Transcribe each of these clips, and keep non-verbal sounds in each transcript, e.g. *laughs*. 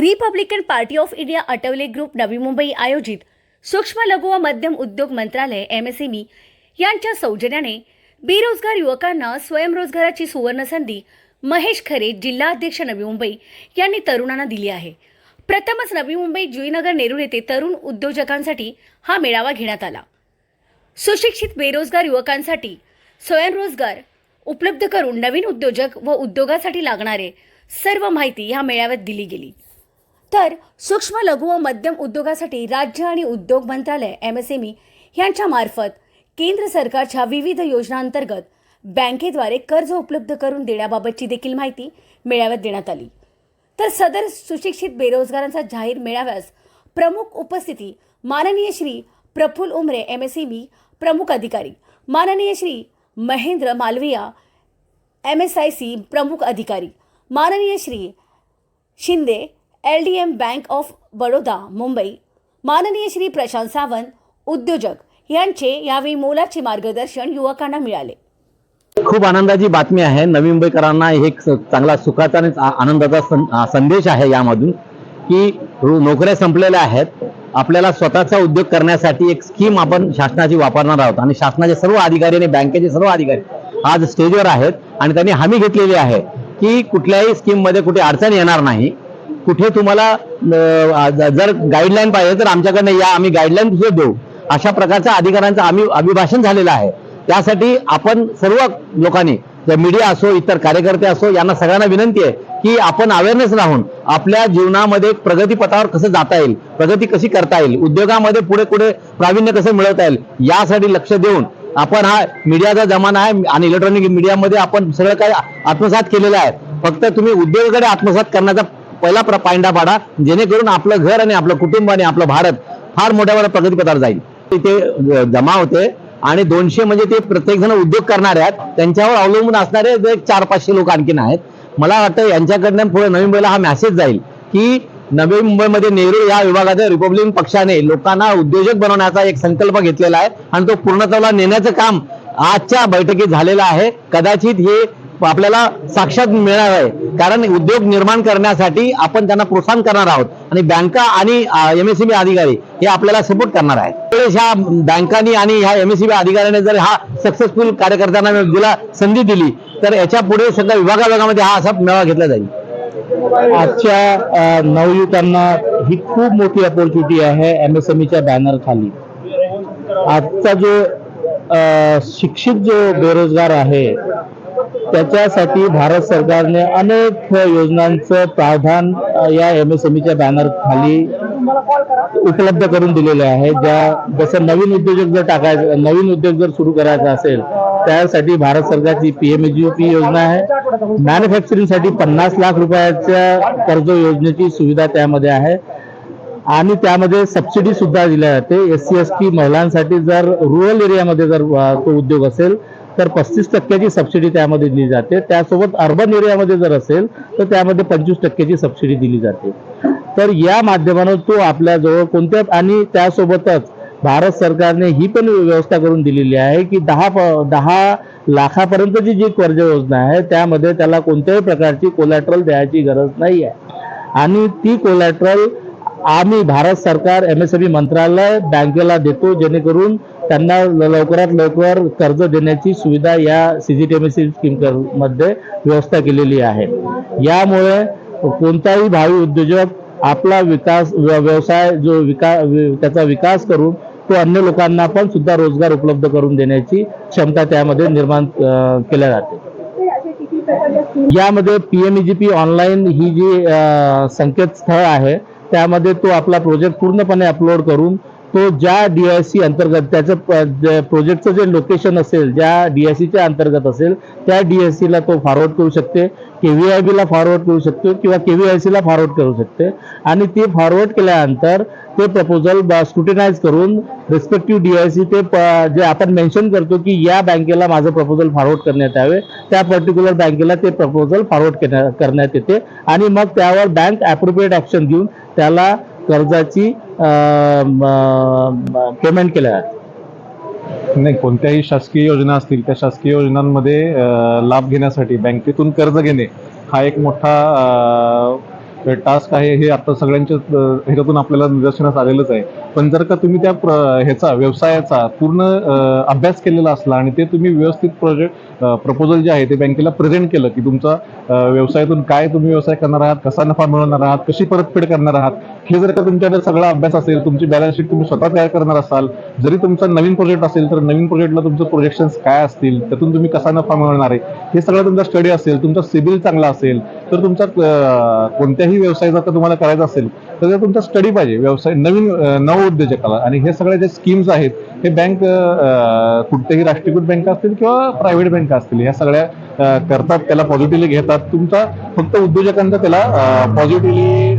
Republican Party of India Athawale group Navi Mumbai आयोजित सूक्ष्म लघु व मध्यम उद्योग मंत्रालय एम एस एम ई यांच्या सौजन्याने बेरोजगार युवकांना स्वयंरोजगाराची सुवर्ण संधी महेश खरे जिल्हाध्यक्ष नवी मुंबई यांनी तरुणांना दिली आहे. प्रथमच नवी मुंबई जुईनगर नेरूळ येथे तरुण उद्योजकांसाठी हा मेळावा घेण्यात आला. सुशिक्षित बेरोजगार युवकांसाठी स्वयंरोजगार उपलब्ध करून नवीन उद्योजक व उद्योगासाठी लागणारे सर्व माहिती ह्या मेळाव्यात दिली गेली. तर सूक्ष्म लघु व मध्यम उद्योगासाठी राज्य आणि उद्योग मंत्रालय एम एस एम ई यांच्या मार्फत केंद्र सरकारच्या विविध योजनांतर्गत बँकेद्वारे कर्ज उपलब्ध करून देण्याबाबतची देखील माहिती मेळाव्यात देण्यात आली. तर सदर सुशिक्षित बेरोजगारांचा जाहीर मेळाव्यास प्रमुख उपस्थिती माननीय Shri Praful Umare M S M E प्रमुख अधिकारी माननीय Shri Mahendra Malviya M S I C प्रमुख अधिकारी माननीय Shri Shinde L D M Bank of Baroda Mumbai. माननीय श्री प्रशांत सावंत उद्योजक यांचे यावेळी मोलाचे मार्गदर्शन युवकांना मिळाले. खूप आनंदाची बातमी आहे. नवी मुंबईकरांना एक चांगला सुखाचा आणि आनंदाचा संदेश आहे यामधून की नोकऱ्या संपलेल्या आहेत. आपल्याला स्वतःचा उद्योग करण्यासाठी एक स्कीम आपण शासनाची वापरणार आहोत. आणि शासनाचे सर्व अधिकारी आणि बँकेचे सर्व अधिकारी आज स्टेजवर आहेत. आणि त्यांनी हमी घेतलेली आहे की कुठल्याही स्कीममध्ये कुठे अडचण येणार नाही. कुठे तुम्हाला जर गाईडलाईन पाहिजे तर आमच्याकडनं या आम्ही गाईडलाईन सुद्धा देऊ. अशा प्रकारच्या अधिकाऱ्यांचं आम्ही अभिभाषण झालेलं आहे. त्यासाठी आपण सर्व लोकांनी जर मीडिया असो इतर कार्यकर्ते असो यांना सगळ्यांना विनंती आहे की आपण अवेअरनेस राहून आपल्या जीवनामध्ये प्रगतीपथावर कसं जाता येईल प्रगती कशी करता येईल उद्योगामध्ये पुढे पुढे प्रावीण्य कसं मिळवता येईल यासाठी लक्ष देऊन आपण हा मीडियाचा जमाना आहे आणि इलेक्ट्रॉनिक मीडियामध्ये आपण सगळं काही आत्मसात केलेलं आहे. फक्त तुम्ही उद्योगाकडे आत्मसात करण्याचा पहिला प्र- पायंडा पाडा जेणेकरून आपलं घर आणि आपलं कुटुंब आणि आपलं भारत फार मोठ्या मोठ्या प्रगतीपथावर जाईल. तिथे जमा होते. आणि दोनशे म्हणजे ते प्रत्येक जण उद्योग करणारे आहेत. त्यांच्यावर अवलंबून असणारे जे चार पाचशे लोक आणखीन आहेत. मला वाटतं यांच्याकडनं पुढे नवी मुंबईला हा मेसेज जाईल की नवी मुंबईमध्ये नेहरू या विभागाच्या रिपब्लिकन पक्षाने लोकांना उद्योजक बनवण्याचा एक संकल्प घेतलेला आहे. आणि तो पूर्णत्वाला नेण्याचं काम आजच्या बैठकीत झालेलं आहे. कदाचित हे आपल्याला साक्षात मिळणार आहे. कारण उद्योग निर्माण करण्यासाठी आपण त्यांना प्रोत्साहन करणार आहोत. आणि बँका आणि एमएससीबी अधिकारी हे आपल्याला सपोर्ट करणार आहेत. त्यावेळेस ह्या बँकांनी आणि ह्या एमएससीबी अधिकाऱ्याने जर हा सक्सेसफुल कार्यकर्त्यांना दिला संधी दिली तर याच्यापुढे सगळ्या विभागाविभागामध्ये हा असा मेळावा घेतला जाईल. आजच्या नवयुवकांना ही खूप मोठी अपॉर्च्युनिटी आहे एमएसएमईच्या बॅनर खाली. आजचा जो शिक्षित जो बेरोजगार आहे त्याच्यासाठी भारत सरकारने अनेक योजनांचं प्रावधान या एम एस एम ईच्या बॅनर खाली उपलब्ध करून दिलेले आहे. ज्या जसं नवीन उद्योजक जर टाकायचं नवीन उद्योग जर सुरू करायचा असेल त्यासाठी भारत सरकारची पीएमएजीपी योजना आहे. मॅन्युफॅक्चरिंगसाठी पन्नास लाख रुपयाच्या कर्ज योजनेची सुविधा त्यामध्ये आहे. आणि त्यामध्ये सबसिडी सुद्धा दिल्या जाते. एस सी एस टी महिलांसाठी जर रुरल एरियामध्ये जर तो उद्योग असेल तर पस्तीस टक्क्याची सबसिडी त्यामध्ये दिली जाते. त्यासोबत अर्बन एरियामध्ये जर असेल तर त्यामध्ये पंचवीस टक्क्याची सबसिडी दिली जाते. तर या माध्यमानं तो आपल्याजवळ कोणत्या आणि त्यासोबतच भारत सरकारने ही पण व्यवस्था करून दिलेली आहे की दहा प- दहा लाखापर्यंतची जी कर्ज योजना आहे त्यामध्ये त्याला कोणत्याही प्रकारची कोलॅट्रल द्यायची गरज नाही आहे आणि ती कोलॅट्रल आम्ही भारत सरकार एमएसएमई मंत्रालय बँकेला देतो जेणेकरून त्यांना लवकरात लवकर कर्ज देण्याची सुविधा या सीजीटीएमएससी स्कीम कर- मध्ये व्यवस्था केलेली आहे. यामुळे कोणताही भावी उद्योजक आपला विकास व्यवसाय जो विका त्याचा विकास करून तो अन्य लोकांना पण सुद्धा रोजगार उपलब्ध करून देण्याची क्षमता त्यामध्ये निर्माण केल्या जाते. यामध्ये पीएमईजीपी ऑनलाईन ही जी संकेतस्थळ आहे त्यामध्ये तो आपला प्रोजेक्ट पूर्णपणे अपलोड करून तो ज्या डीआयसी अंतर्गत त्याचं प- प्रोजेक्टचं जे लोकेशन असेल ज्या डीआयसीच्या अंतर्गत असेल त्या डीआयसीला तो फॉरवर्ड करू शकते केव्हीआयबीला फॉरवर्ड करू शकतो किंवा केव्हीआयसीला फॉरवर्ड करू शकते. आणि ते फॉरवर्ड केल्यानंतर ते प्रपोजल स्क्रुटिनाइज करून रिस्पेक्टिव्ह डीआयसी ते प- जे आपण मेन्शन करतो की या बँकेला माझं प्रपोजल फॉरवर्ड करण्यात यावे त्या पर्टिक्युलर बँकेला ते प्रपोजल फॉरवर्ड करण्यात येते. आणि मग त्यावर बँक अप्रोप्रिएट ॲक्शन घेऊन त्याला कर्जाची पेमेंट केल्या. नाही कोणत्याही शासकीय योजना असतील त्या शासकीय योजनांमध्ये लाभ घेण्यासाठी बँकेतून कर्ज घेणे हा एक मोठा टास्क आहे हे आता सगळ्यांच्या ह्याच्यातून आपल्याला निदर्शनास आलेलंच आहे. पण जर का तुम्ही त्या प्र- ह्याचा व्यवसायाचा पूर्ण अभ्यास केलेला असला आणि ते तुम्ही व्यवस्थित प्रोजेक्ट प्रपोजल जे आहे ते बँकेला प्रेझेंट केलं की तुमचा व्यवसायातून काय तुम्ही व्यवसाय करणार आहात कसा नफा मिळवणार आहात कशी परतफेड करणार आहात हे जर का तुमच्याकडे सगळा अभ्यास असेल तुमची बॅलन्स शीट तुम्ही स्वतः तयार करणार असाल जरी तुमचा नवीन प्रोजेक्ट असेल तर नवीन प्रोजेक्टला तुमचं प्रोजेक्शन्स काय असतील त्यातून तुम्ही कसा नफा मिळवणार आहे हे सगळं तुमचा स्टडी असेल तुमचा सिबिल चांगला असेल तर तुमचा कोणत्याही व्यवसाय जर तुम्हाला करायचा असेल तर तुमचा स्टडी पाहिजे. व्यवसाय नवीन नवउद्योजकाला आणि हे सगळ्या ज्या स्कीम्स आहेत हे बँक कुठल्याही राष्ट्रीयकृत बँका असतील किंवा प्रायव्हेट बँका असतील ह्या सगळ्या करतात त्याला पॉझिटिव्हली घेतात. तुमचा फक्त उद्योजकांचा त्याला पॉझिटिव्हली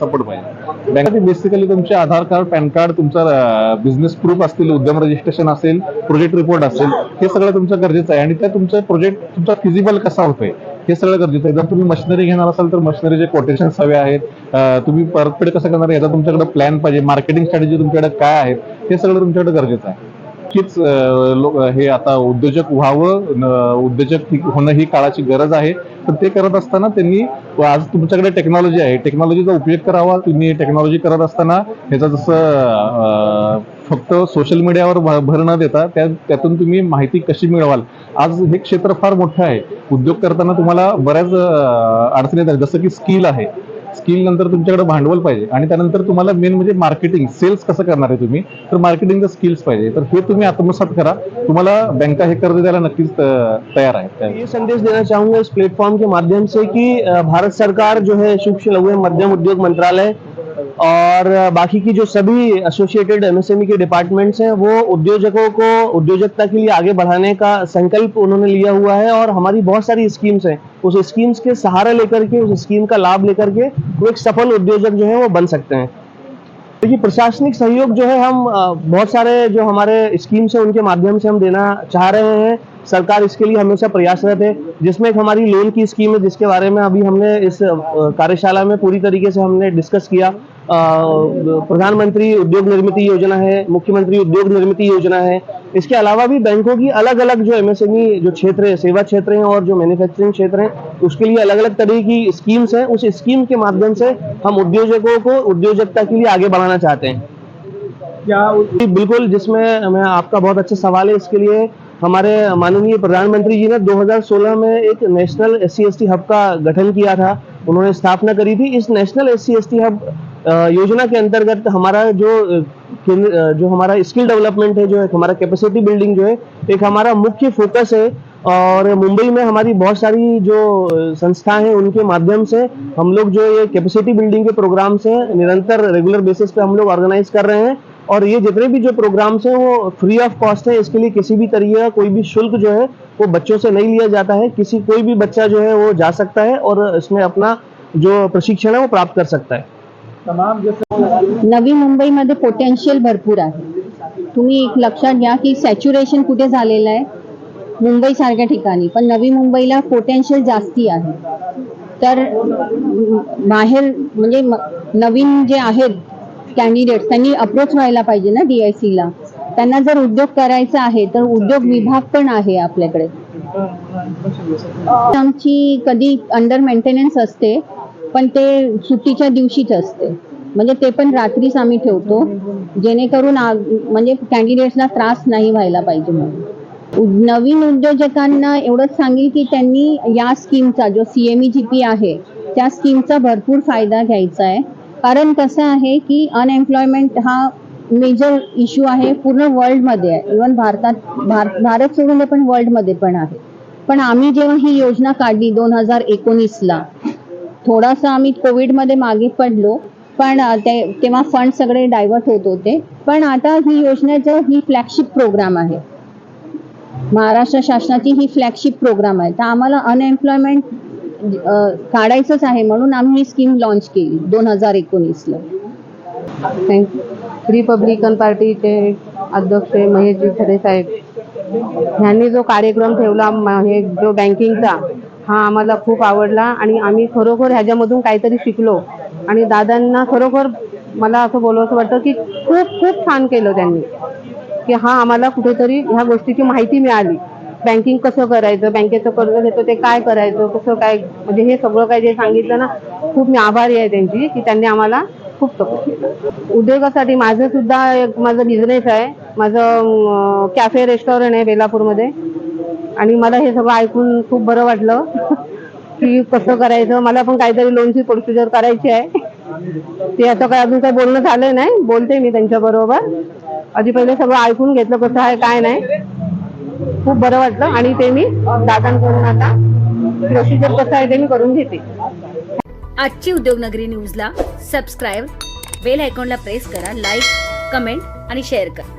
सपोर्ट पाहिजे. बँकेचे बेसिकली तुमचे आधार कार्ड पॅन कार्ड तुमचा बिझनेस प्रूफ असतील उद्यम रजिस्ट्रेशन असेल प्रोजेक्ट रिपोर्ट असेल हे सगळं तुमचं गरजेचं आहे. आणि त्या तुमचं प्रोजेक्ट तुमचा फिजिबल कसा होतोय? हे सगळं गरजेचं आहे. जर तुम्ही मशिनरी घेणार असाल तर मशिनरीचे कोटेशन्स हवे आहेत. तुम्ही परतफेड कसं करणार याचा तुमच्याकडे प्लॅन पाहिजे. मार्केटिंग स्ट्रॅटेजी तुमच्याकडे काय आहे? हे सगळं तुमच्याकडे गरजेचं आहे. नक्कीच लोक हे आता उद्योजक व्हावं उद्योजक होणं ही काळाची गरज आहे. तर ते करत असताना त्यांनी आज तुमच्याकडे टेक्नॉलॉजी आहे. टेक्नॉलॉजीचा उपयोग करावा. तुम्ही टेक्नॉलॉजी करत असताना ह्याचा जसं फक्त सोशल मीडियावर भर न देता त्या त्यातून तुम्ही माहिती कशी मिळवाल. आज हे क्षेत्र फार मोठं आहे. उद्योग करताना तुम्हाला बऱ्याच अडचणी येतात. जसं की स्किल आहे. स्किल नंतर तुमच्याकडे भांडवल पाहिजे आणि त्यानंतर तुम्हाला मेन म्हणजे मार्केटिंग सेल्स कसं करणार आहे तुम्ही? तर मार्केटिंगचं स्किल्स पाहिजे. तर हे तुम्ही आत्मसात करा. तुम्हाला बँका हे कर्ज द्यायला नक्कीच तयार आहे ये संदेश देना चाहूंगा इस प्लेटफॉर्म के माध्यम से कि भारत सरकार जो है सूक्ष्म लघु एवं मध्यम उद्योग मंत्रालय और बाकी की जो सभी एसोसिएटेड एमएसएमई के डिपार्टमेंट्स हैं, वो उद्योजकों को, उद्योजकता के लिए आगे बढ़ाने का संकल्प उन्होंने लिया हुआ है और हमारी बहुत सारी स्कीम्स हैं। उस स्कीम्स के सहारा लेकर के, उस स्कीम का लाभ लेकर के, वो एक सफल उद्योजक जो है, वो बन सकते हैं। देखिए, प्रशासनिक सहयोग जो है, हम बहुत सारे जो हमारे स्कीम्स हैं, उनके माध्यम से हम देना चाह रहे हैं। सरकार इसके लिए हमेशा प्रयासरत है। जिसमें एक हमारी लोन की स्कीम है, जिसके बारे में अभी हमने इस कार्यशाला में पूरी तरीके से हमने डिस्कस किया। प्रधानमंत्री उद्योग निर्मित योजना है मुख्यमंत्री उद्योग निर्मित योजना है। इसके अलावा भी बैंकों की अलग अलग जो एमएसएमई जो क्षेत्र है सेवा क्षेत्र हैं और जो मैन्युफैक्चरिंग क्षेत्र हैं उसके लिए अलग अलग तरह की स्कीम्स हैं। उस स्कीम के माध्यम से हम उद्योजकों को उद्योजकता के लिए आगे बढ़ाना चाहते हैं। क्या बिल्कुल जिसमें मैं आपका बहुत अच्छा सवाल है इसके लिए हमारे माननीय प्रधानमंत्री जी ने 2016 में एक नेशनल एस सी हब का गठन किया था। उन्होंने स्थापना करी थी। इस नेशनल एस सी हब योजना के अंतर्गत हमारा जो जो हमारा स्किल डेवलपमेंट है, जो एक हमारा कैपेसिटी बिल्डिंग जो है, एक हमारा मुख्य फोकस है। और मुंबई में हमारी बहुत सारी जो संस्था हैं, उनके माध्यम से हम लोग जो ये कैपेसिटी बिल्डिंग के प्रोग्राम्स हैं निरंतर रेगुलर बेसिस पे हम लोग ऑर्गेनाइज कर रहे हैं। और ये जितने भी जो प्रोग्राम्स हैं, वो फ्री ऑफ़ कॉस्ट है। इसके लिए किसी भी तरीके का कोई भी शुल्क जो है, वो बच्चों से नहीं लिया जाता है। किसी, कोई भी बच्चा जो है, वो जा सकता है और इसमें अपना जो प्रशिक्षण है, वो प्राप्त कर सकता है। नवी मुंबईमध्ये पोटेन्शियल भरपूर आहे. तुम्ही एक लक्षात घ्या की सॅच्युरेशन कुठे झालेलं आहे? मुंबईसारख्या ठिकाणी. पण नवी मुंबईला पोटेन्शियल जास्ती आहे. तर बाहेर म्हणजे नवीन जे आहेत कॅन्डिडेट्स त्यांनी अप्रोच व्हायला पाहिजे ना डी आय सीला त्यांना जर उद्योग करायचा आहे तर उद्योग विभाग पण आहे आपल्याकडे. आमची कधी अंडर मेंटेनन्स असते. पण ते सुट्टीच्या दिवशीच असते. म्हणजे ते पण रात्रीच आम्ही ठेवतो. जेणेकरून म्हणजे कॅन्डिडेट्सला त्रास नाही व्हायला पाहिजे म्हणून. नवीन उद्योजकांना एवढंच सांगेल की त्यांनी या स्कीमचा जो C M E G P आहे त्या स्कीमचा भरपूर फायदा घ्यायचा आहे. कारण कसं आहे की अनएम्प्लॉयमेंट हा मेजर इश्यू आहे पूर्ण वर्ल्डमध्ये आहे. इवन भारतात भार भारत सोडून पण वर्ल्डमध्ये पण आहे. पण आम्ही जेव्हा ही योजना काढली दोन हजार एकोणीसला थोडासा आम्ही कोविडमध्ये मागे पडलो पण ते तेव्हा फंड सगळे डायव्हर्ट होत होते. पण आता ही योजनेचं ही फ्लॅगशिप प्रोग्राम आहे. महाराष्ट्र शासनाची ही फ्लॅगशिप प्रोग्राम आहे. तर आम्हाला अनएम्प्लॉयमेंट काढायचंच आहे म्हणून आम्ही ही स्कीम लॉन्च केली दोन हजार एकोणीसला. थँक रिपब्लिकन पार्टीचे अध्यक्ष महेशजी खरे साहेब ह्यांनी जो कार्यक्रम ठेवला हे जो बँकिंगचा हा आम्हाला खूप आवडला आणि आम्ही खरोखर ह्याच्यामधून काहीतरी शिकलो. आणि दादांना खरोखर मला असं बोलावंसं वाटतं की खूप खूप छान केलं त्यांनी. की हा आम्हाला कुठेतरी ह्या गोष्टीची माहिती मिळाली. बँकिंग कसं करायचं बँकेचं कर्ज घेतो ते काय करायचं कसं काय म्हणजे हे सगळं काय जे सांगितलं ना खूप मी आभारी आहे त्यांची की त्यांनी आम्हाला खूप सपोर्ट केला. उद्योगासाठी माझं सुद्धा एक माझं बिझनेस आहे. माझं कॅफे रेस्टॉरंट आहे बेलापूरमध्ये. आणि मला हे सगळं ऐकून खूप बरं वाटलं *laughs* की कसं करायचं. मला पण काहीतरी लोनची प्रोसिजर करायची आहे. ते आता काय अजून काही बोलणं झालं नाही. बोलते मी त्यांच्या बरोबर. आधी पहिले सगळं ऐकून घेतलं कसं आहे काय नाही. खूप बरं वाटलं आणि ते मी दादांकडून आता प्रोसिजर कसं आहे ते मी करून घेते. आजची उद्योगनगरी न्यूजला सबस्क्राईब बेल आयकॉनला प्रेस करा लाईक कमेंट आणि शेअर करा.